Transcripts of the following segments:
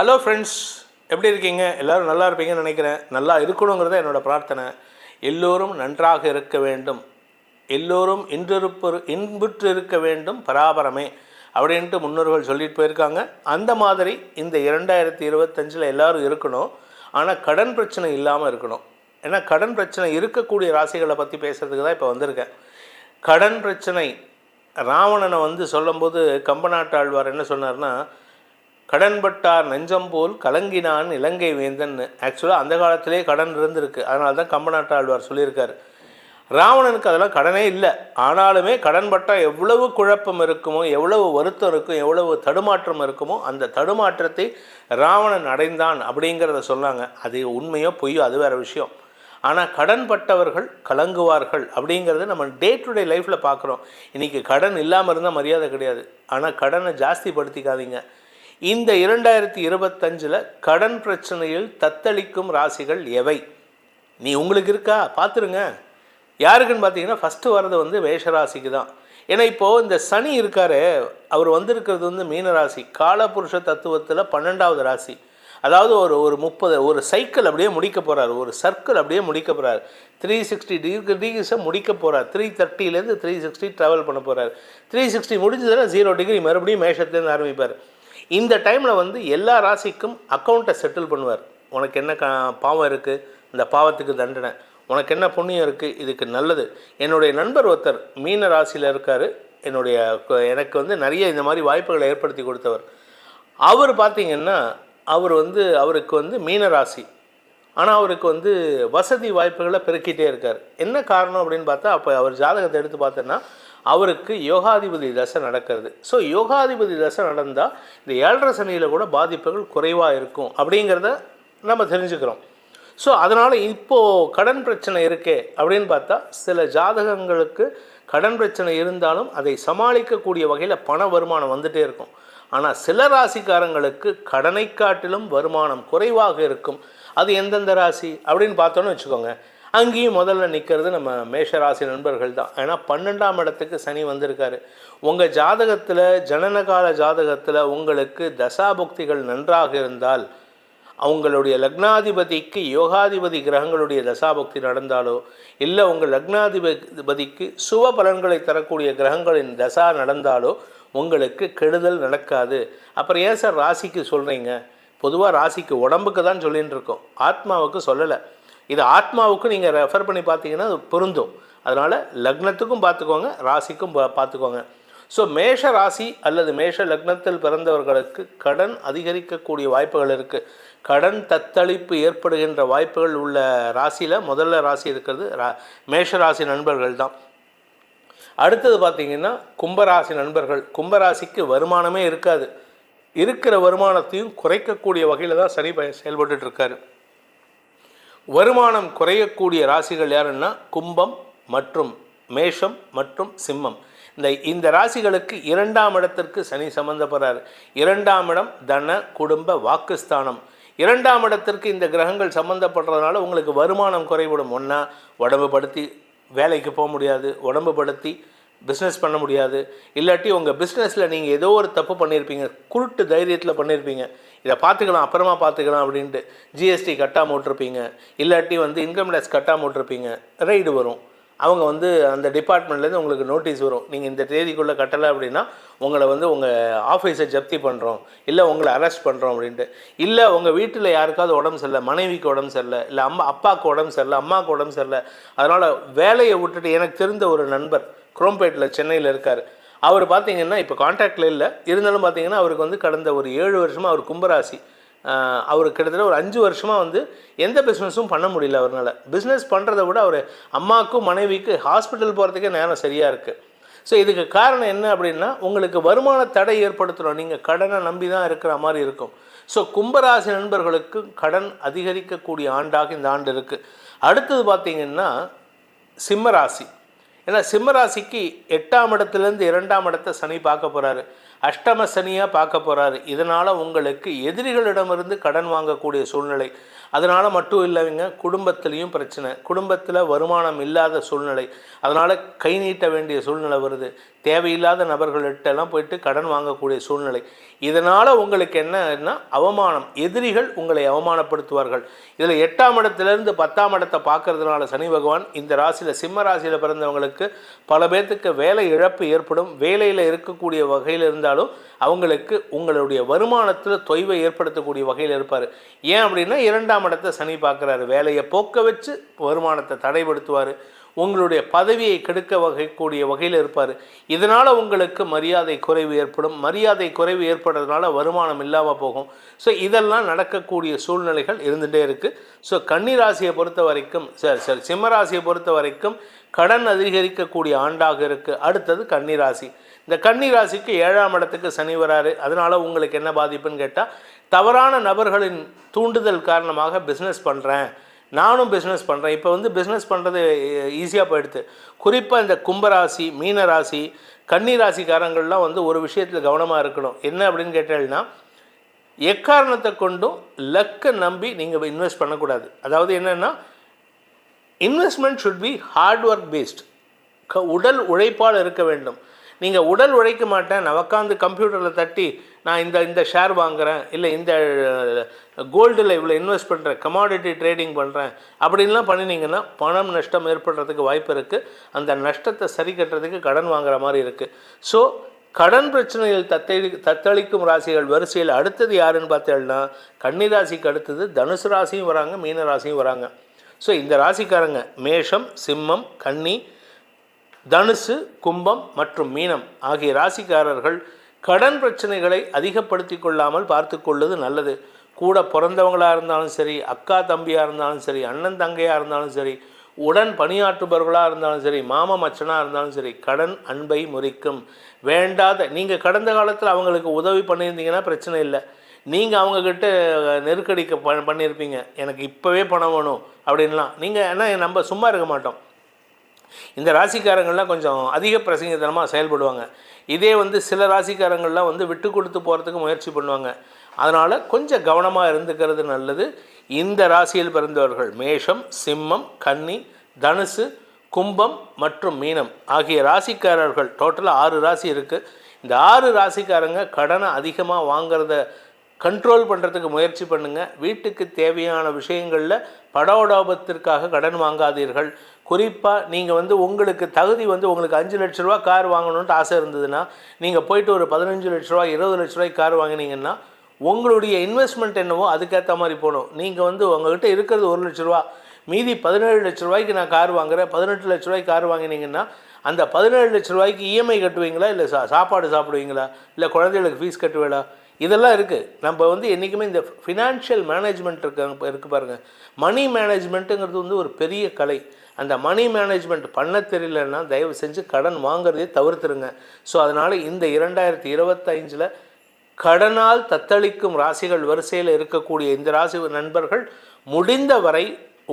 Hello friends எப்படி இருக்கீங்க? எல்லோரும் நல்லா இருப்பீங்கன்னு நினைக்கிறேன். நல்லா இருக்கணுங்கிறத என்னோட பிரார்த்தனை. எல்லோரும் நன்றாக இருக்க வேண்டும். எல்லோரும் இன்றிருப்ப இன்புற்று இருக்க வேண்டும். பராபரமே. அப்படின்ட்டு முன்னோர்கள் சொல்லிட்டு போயிருக்காங்க. அந்த மாதிரி இந்த இரண்டாயிரத்தி இருபத்தஞ்சில் எல்லோரும் இருக்கணும். ஆனால் கடன் பிரச்சனை இல்லாமல் இருக்கணும். ஏன்னா கடன் பிரச்சனை இருக்கக்கூடிய ராசிகளை பற்றி பேசுகிறதுக்கு தான் இப்போ வந்திருக்கேன். கடன் பிரச்சனை ராவணனை வந்து சொல்லும்போது கம்பநாட்டாழ்வார் என்ன சொன்னார்னா கடன்பட்டார் நெஞ்சம் போல் கலங்கினான் இலங்கை வேந்தன். ஆக்சுவலாக அந்த காலத்திலே கடன் இருந்திருக்கு. அதனால தான் கம்பநாட்டாழ்வார் சொல்லியிருக்காரு. ராவணனுக்கு அதெல்லாம் கடனே இல்லை. ஆனாலுமே கடன்பட்டால் எவ்வளவு குழப்பம் இருக்குமோ எவ்வளவு வருத்தம் இருக்கும் எவ்வளவு தடுமாற்றம் இருக்குமோ அந்த தடுமாற்றத்தை ராவணன் அடைந்தான் அப்படிங்கிறத சொன்னாங்க. அது உண்மையோ பொய்யோ அது வேறு விஷயம். ஆனால் கடன்பட்டவர்கள் கலங்குவார்கள் அப்படிங்கிறத நம்ம டே டு டே லைஃப்பில் பார்க்குறோம் இன்றைக்கி கடன் இல்லாமல் இருந்தால் மரியாதை கிடையாது. ஆனால் கடனை ஜாஸ்திப்படுத்திக்காதீங்க. இந்த இரண்டாயிரத்தி இருபத்தஞ்சில் கடன் பிரச்சனையில் தத்தளிக்கும் ராசிகள் எவை? நீ உங்களுக்கு இருக்கா? பார்த்துருங்க. யாருக்குன்னு பார்த்தீங்கன்னா ஃபஸ்ட்டு வர்றது வந்து மேஷராசிக்கு தான். ஏன்னா இப்போது இந்த சனி இருக்காரு. அவர் வந்திருக்கிறது வந்து மீனராசி. காலபுருஷ தத்துவத்தில் பன்னெண்டாவது ராசி. அதாவது ஒரு ஒரு முப்பது ஒரு சைக்கிள் அப்படியே முடிக்க போகிறார் ஒரு சர்க்கிள் அப்படியே முடிக்க போகிறார் த்ரீ சிக்ஸ்டி டிகிரி டிகிரிஸை முடிக்க போகிறார் த்ரீ தேர்ட்டிலேருந்து த்ரீ சிக்ஸ்டி ட்ராவல் பண்ண போகிறார் த்ரீ சிக்ஸ்டி முடிஞ்சதுன்னா ஜீரோ டிகிரி மறுபடியும் மேஷத்துலேருந்து ஆரம்பிப்பார். இந்த டைமில் வந்து எல்லா ராசிக்கும் அக்கௌண்ட்டை செட்டில் பண்ணுவார். உனக்கு என்ன கா பாவம் இருக்குது இந்த பாவத்துக்கு தண்டனை. உனக்கு என்ன புண்ணியம் இருக்குது இதுக்கு நல்லது. என்னுடைய நண்பர் ஒருத்தர் மீன ராசியில் இருக்கார். என்னுடைய எனக்கு வந்து நிறைய இந்த மாதிரி வாய்ப்புகளை ஏற்படுத்தி கொடுத்தவர். அவர் பார்த்திங்கன்னா அவர் வந்து அவருக்கு வந்து மீன ராசி. ஆனால் அவருக்கு வந்து வசதி வாய்ப்புகளை பெருக்கிட்டே இருக்கார். என்ன காரணம் அப்படின்னு பார்த்தா அப்போ அவர் ஜாதகத்தை எடுத்து பார்த்தோன்னா அவருக்கு யோகாதிபதி தசை நடக்கிறது. ஸோ யோகாதிபதி தசை நடந்தால் இந்த ஏழரை சனியில் கூட பாதிப்புகள் குறைவாக இருக்கும் அப்படிங்கிறத நம்ம தெரிஞ்சுக்கிறோம். ஸோ அதனால் இப்போது கடன் பிரச்சனை இருக்கே அப்படின்னு பார்த்தா சில ஜாதகங்களுக்கு கடன் பிரச்சனை இருந்தாலும் அதை சமாளிக்கக்கூடிய வகையில் பண வருமானம் வந்துகிட்டே இருக்கும். ஆனால் சில ராசிக்காரங்களுக்கு கடனை காட்டிலும் வருமானம் குறைவாக இருக்கும். அது எந்தெந்த ராசி அப்படின்னு பார்த்தோன்னு வச்சுக்கோங்க. அங்கேயும் முதல்ல நிற்கிறது நம்ம மேஷ ராசி நண்பர்கள் தான். ஏன்னா பன்னெண்டாம் இடத்துக்கு சனி வந்திருக்காரு. உங்கள் ஜாதகத்தில் ஜனனகால ஜாதகத்தில் உங்களுக்கு தசாபுக்திகள் நன்றாக இருந்தால் அவங்களுடைய லக்னாதிபதிக்கு யோகாதிபதி கிரகங்களுடைய தசாபக்தி நடந்தாலோ இல்லை உங்கள் லக்னாதிபதிக்கு சுப பலன்களை தரக்கூடிய கிரகங்களின் தசா நடந்தாலோ உங்களுக்கு கெடுதல் நடக்காது. அப்புறம் ஏன் சார் ராசிக்கு சொல்கிறீங்க பொதுவாக ராசிக்கு உடம்புக்கு தான் சொல்லின்னு இருக்கோம் ஆத்மாவுக்கு சொல்லலை. இது ஆத்மாவுக்கு நீங்கள் ரெஃபர் பண்ணி பார்த்தீங்கன்னா அது பொருந்தும். அதனால் லக்னத்துக்கும் பார்த்துக்கோங்க ராசிக்கும் பா பார்த்துக்கோங்க. ஸோ மேஷ ராசி அல்லது மேஷ லக்னத்தில் பிறந்தவர்களுக்கு கடன் அதிகரிக்கக்கூடிய வாய்ப்புகள் இருக்குது கடன் தத்தளிப்பு ஏற்படுகின்ற வாய்ப்புகள் உள்ள ராசியில் முதல்ல ராசி இருக்கிறது ரா மேஷ ராசி நண்பர்கள் தான். அடுத்தது பார்த்திங்கன்னா கும்பராசி நண்பர்கள். கும்பராசிக்கு வருமானமே இருக்காது. இருக்கிற வருமானத்தையும் குறைக்கக்கூடிய வகையில் தான் சனி பய செயல்பட்டுருக்காரு வருமானம் குறையக்கூடிய ராசிகள் யாருன்னா கும்பம் மற்றும் மேஷம் மற்றும் சிம்மம். இந்த இந்த ராசிகளுக்கு இரண்டாம் இடத்திற்கு சனி சம்மந்தப்படுறார் இரண்டாம் இடம் தன குடும்ப வாக்குஸ்தானம். இரண்டாம் இடத்திற்கு இந்த கிரகங்கள் சம்மந்தப்படுறதுனால உங்களுக்கு வருமானம் குறைவிடும் ஒன்றா உடம்பு படுத்தி வேலைக்கு போக முடியாது. உடம்பு படுத்தி பிஸ்னஸ் பண்ண முடியாது. இல்லாட்டி உங்கள் பிஸ்னஸில் நீங்கள் ஏதோ ஒரு தப்பு பண்ணியிருப்பீங்க குருட்டு தைரியத்தில் பண்ணியிருப்பீங்க இதை பார்த்துக்கலாம் அப்புறமா பார்த்துக்கலாம் அப்படின்ட்டு. ஜிஎஸ்டி கட்டாமல் விட்ருப்பீங்க இல்லாட்டி வந்து இன்கம் டேக்ஸ் கட்டாமல் விட்ருப்பீங்க ரைடு வரும். அவங்க வந்து அந்த டிபார்ட்மெண்ட்லேருந்து உங்களுக்கு நோட்டீஸ் வரும். நீங்கள் இந்த தேதிக்குள்ளே கட்டலை அப்படின்னா உங்களை வந்து உங்கள் ஆஃபீஸை ஜப்தி பண்ணுறோம் இல்லை உங்களை அரெஸ்ட் பண்ணுறோம் அப்படின்ட்டு. இல்லை உங்கள் வீட்டில் யாருக்காவது உடம்பு சரியில்லை மனைவிக்கு உடம்பு சரியில்லை இல்லை அம்மா அப்பாவுக்கு உடம்பு சரியில்லை அம்மாவுக்கு உடம்பு சரியில்லை. அதனால் வேலையை விட்டுட்டு எனக்கு தெரிந்த ஒரு நண்பர் குரோம்பேட்டில் சென்னையில் இருக்கார். அவர் பார்த்தீங்கன்னா இப்போ கான்டாக்டில் இல்லை. இருந்தாலும் பார்த்தீங்கன்னா அவருக்கு வந்து கடந்த ஒரு ஏழு வருஷமாக அவர் கும்பராசி. அவர் கிட்டத்தட்ட ஒரு அஞ்சு வருஷமாக வந்து எந்த பிஸ்னஸும் பண்ண முடியல அவரால் பிஸ்னஸ் பண்ணுறத விட அவர் அம்மாவுக்கும் மனைவிக்கு ஹாஸ்பிட்டல் போகிறதுக்கே நேரம் சரியாக இருக்குது ஸோ இதுக்கு காரணம் என்ன அப்படின்னா உங்களுக்கு வருமான தடை ஏற்படுத்துகிறோம் நீங்கள் கடனை நம்பி தான் இருக்கிற மாதிரி இருக்கும். ஸோ கும்பராசி நண்பர்களுக்கு கடன் அதிகரிக்கக்கூடிய ஆண்டாக இந்த ஆண்டு இருக்குது அடுத்தது பார்த்திங்கன்னா சிம்மராசி ஏன்னா சிம்மராசிக்கு எட்டாம் இடத்துலேருந்து இரண்டாம் இடத்தை சனி பார்க்க போகிறாரு அஷ்டம சனியாக பார்க்க போகிறாரு இதனால் உங்களுக்கு எதிரிகளிடமிருந்து கடன் வாங்கக்கூடிய சூழ்நிலை. அதனால் மட்டும் இல்லைங்க குடும்பத்துலேயும் பிரச்சனை. குடும்பத்தில் வருமானம் இல்லாத சூழ்நிலை. அதனால் கை நீட்ட வேண்டிய சூழ்நிலை வருது. தேவையில்லாத நபர்கள்ட்டெல்லாம் போயிட்டு கடன் வாங்கக்கூடிய சூழ்நிலை. இதனால் உங்களுக்கு என்னன்னா அவமானம். எதிரிகள் உங்களை அவமானப்படுத்துவார்கள். இதில் எட்டாம் இடத்துலேருந்து பத்தாம் இடத்தை பார்க்கறதுனால சனி பகவான் இந்த ராசியில் சிம்ம ராசியில் பிறந்தவங்களுக்கு பல பேர்த்துக்கு வேலை இழப்பு ஏற்படும். வேலையில் இருக்கக்கூடிய வகையில் இருந்தாலும் அவங்களுக்கு உங்களுடைய வருமானத்தில் தொய்வை ஏற்படுத்தக்கூடிய வகையில் இருப்பார். ஏன் அப்படின்னா இரண்டாம் இடத்தை சனி பார்க்குறாரு. வேலையை போக்க வச்சு வருமானத்தை தடைப்படுத்துவார். உங்களுடைய பதவியை கெடுக்க வகைக்கூடிய வகையில் இருப்பார். இதனால் உங்களுக்கு மரியாதை குறைவு ஏற்படும். மரியாதை குறைவு ஏற்படுறதுனால வருமானம் இல்லாமல் போகும். ஸோ இதெல்லாம் நடக்கக்கூடிய சூழ்நிலைகள் இருந்துகிட்டே இருக்குது ஸோ கன்னிராசியை பொறுத்த வரைக்கும் சரி சரி சிம்மராசியை பொறுத்த வரைக்கும் கடன் அதிகரிக்கக்கூடிய ஆண்டாக இருக்குது அடுத்தது கன்னிராசி. இந்த கன்னிராசிக்கு ஏழாம் இடத்துக்கு சனி வராரு. அதனால் உங்களுக்கு என்ன பாதிப்புன்னு கேட்டால் தவறான நபர்களின் தூண்டுதல் காரணமாக பிஸ்னஸ் பண்ணுறேன் நானும் பிஸ்னஸ் பண்ணுறேன் இப்போ வந்து பிஸ்னஸ் பண்ணுறது ஈஸியாக போயிடுது. குறிப்பாக இந்த கும்பராசி மீனராசி கன்னி ராசிக்காரங்கள்லாம் வந்து ஒரு விஷயத்தில் கவனமாக இருக்கணும். என்ன அப்படின்னு கேட்டால்னா எக்காரணத்தை கொண்டும் லக்கை நம்பி நீங்கள் இன்வெஸ்ட் பண்ணக்கூடாது. அதாவது என்னென்னா investment should be hard work based க உடல் உழைப்பால் இருக்க வேண்டும். நீங்கள் உடல் உழைக்க மாட்டேன் நான் உட்காந்து கம்ப்யூட்டரில் தட்டி நான் இந்த இந்த ஷேர் வாங்குகிறேன் இல்லை இந்த கோல்டில் இவ்வளோ இன்வெஸ்ட் பண்ணுறேன் கமாடிட்டி ட்ரேடிங் பண்ணுறேன் அப்படின்லாம் பண்ணினீங்கன்னா பணம் நஷ்டம் ஏற்படுறதுக்கு வாய்ப்பு இருக்குது அந்த நஷ்டத்தை சரி கட்டுறதுக்கு கடன் வாங்குற மாதிரி இருக்குது ஸோ கடன் பிரச்சனையில் தத்தளி தத்தளிக்கும் ராசிகள் வரிசையில் அடுத்தது யாருன்னு பார்த்தேன்னா கன்னிராசிக்கு அடுத்தது தனுசு ராசியும் வராங்க மீன ராசியும் வராங்க. ஸோ இந்த ராசிக்காரங்க மேஷம் சிம்மம் கன்னி தனுசு கும்பம் மற்றும் மீனம் ஆகிய ராசிக்காரர்கள் கடன் பிரச்சனைகளை அதிகப்படுத்தி கொள்ளாமல் பார்த்து கொள்வது நல்லது. கூட பிறந்தவங்களாக இருந்தாலும் சரி அக்கா தம்பியாக இருந்தாலும் சரி அண்ணன் தங்கையாக இருந்தாலும் சரி உடன் பணியாற்றுபவர்களாக இருந்தாலும் சரி மாம மச்சனாக இருந்தாலும் சரி கடன் அன்பை முறிக்கும். வேண்டாத நீங்கள் கடந்த காலத்தில் அவங்களுக்கு உதவி பண்ணியிருந்தீங்கன்னா பிரச்சனை இல்லை. நீங்கள் அவங்கக்கிட்ட நெருக்கடிக்க ப பண்ணியிருப்பீங்க எனக்கு இப்போவே பணம் வேணும் அப்படின்லாம். நீங்கள் ஏன்னா நம்ம சும்மா இருக்க மாட்டோம். இந்த ராசிக்காரங்கள்லாம் கொஞ்சம் அதிக பிரசங்கத்தனமாக செயல்படுவாங்க. இதே வந்து சில ராசிக்காரங்கள்லாம் வந்து விட்டு கொடுத்து போகிறதுக்கு முயற்சி பண்ணுவாங்க. அதனால் கொஞ்சம் கவனமாக இருந்துக்கிறது நல்லது. இந்த ராசியில் பிறந்தவர்கள் மேஷம் சிம்மம் கன்னி தனுசு கும்பம் மற்றும் மீனம் ஆகிய ராசிக்காரர்கள் டோட்டலாக ஆறு ராசி இருக்குது இந்த ஆறு ராசிக்காரங்க கடனை அதிகமாக வாங்கிறத கண்ட்ரோல் பண்ணுறதுக்கு முயற்சி பண்ணுங்கள் வீட்டுக்கு தேவையான விஷயங்களில் படோடாபத்திற்காக கடன் வாங்காதீர்கள். குறிப்பாக நீங்கள் வந்து உங்களுக்கு தகுதி வந்து உங்களுக்கு அஞ்சு லட்ச ரூபா கார் வாங்கணுன்ட்டு ஆசை இருந்ததுன்னா நீங்கள் போயிட்டு ஒரு பதினஞ்சு லட்ச ரூபா இருபது லட்ச ரூபாய்க்கு கார் வாங்கினீங்கன்னா உங்களுடைய இன்வெஸ்ட்மெண்ட் என்னவோ அதுக்கேற்ற மாதிரி போகணும். நீங்கள் வந்து உங்கள்கிட்ட இருக்கிறது ஒரு லட்ச ரூபா மீதி பதினேழு லட்ச ரூபாய்க்கு நான் கார் வாங்குறேன் பதினெட்டு லட்ச ரூபாய்க்கு கார் வாங்கினீங்கன்னா அந்த பதினேழு லட்ச ரூபாய்க்கு இஎம்ஐ கட்டுவீங்களா? இல்லை சா சாப்பாடு சாப்பிடுவீங்களா? இல்லை குழந்தைகளுக்கு ஃபீஸ் கட்டுவீங்களா? இதெல்லாம் இருக்குது நம்ம வந்து என்றைக்குமே இந்த ஃபினான்ஷியல் மேனேஜ்மெண்ட் இருக்க இருக்குது பாருங்கள் மணி மேனேஜ்மெண்ட்டுங்கிறது வந்து ஒரு பெரிய கலை. அந்த மணி மேனேஜ்மெண்ட் பண்ண தெரியலன்னா தயவு செஞ்சு கடன் வாங்குறதே தவிர்த்துருங்க. ஸோ அதனால் இந்த இரண்டாயிரத்தி இருபத்தஞ்சில் கடனால் தத்தளிக்கும் ராசிகள் வரிசையில் இருக்கக்கூடிய இந்த ராசி நண்பர்கள் முடிந்த வரை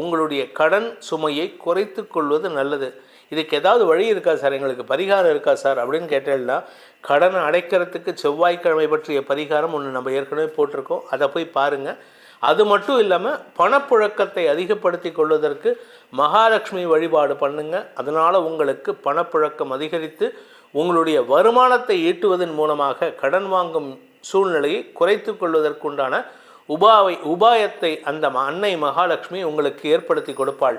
உங்களுடைய கடன் சுமையை குறைத்து கொள்வது நல்லது. இதுக்கு ஏதாவது வழி இருக்கா சார்? எங்களுக்கு பரிகாரம் இருக்கா சார்? அப்படின்னு கேட்டேன்னா கடனை அடைக்கிறதுக்கு செவ்வாய்க்கிழமை பற்றிய பரிகாரம் ஒன்று நம்ம ஏற்கனவே போட்டிருக்கோம். அதை போய் பாருங்கள் அது மட்டும் இல்லாமல் பணப்புழக்கத்தை அதிகப்படுத்தி கொள்வதற்கு மகாலட்சுமி வழிபாடு பண்ணுங்க. அதனால் உங்களுக்கு பணப்புழக்கம் அதிகரித்து உங்களுடைய வருமானத்தை ஈட்டுவதன் மூலமாக கடன் வாங்கும் சூழ்நிலையை குறைத்து கொள்வதற்குண்டான உபாவை உபாயத்தை அந்த அன்னை மகாலட்சுமி உங்களுக்கு ஏற்படுத்தி கொடுப்பாள்.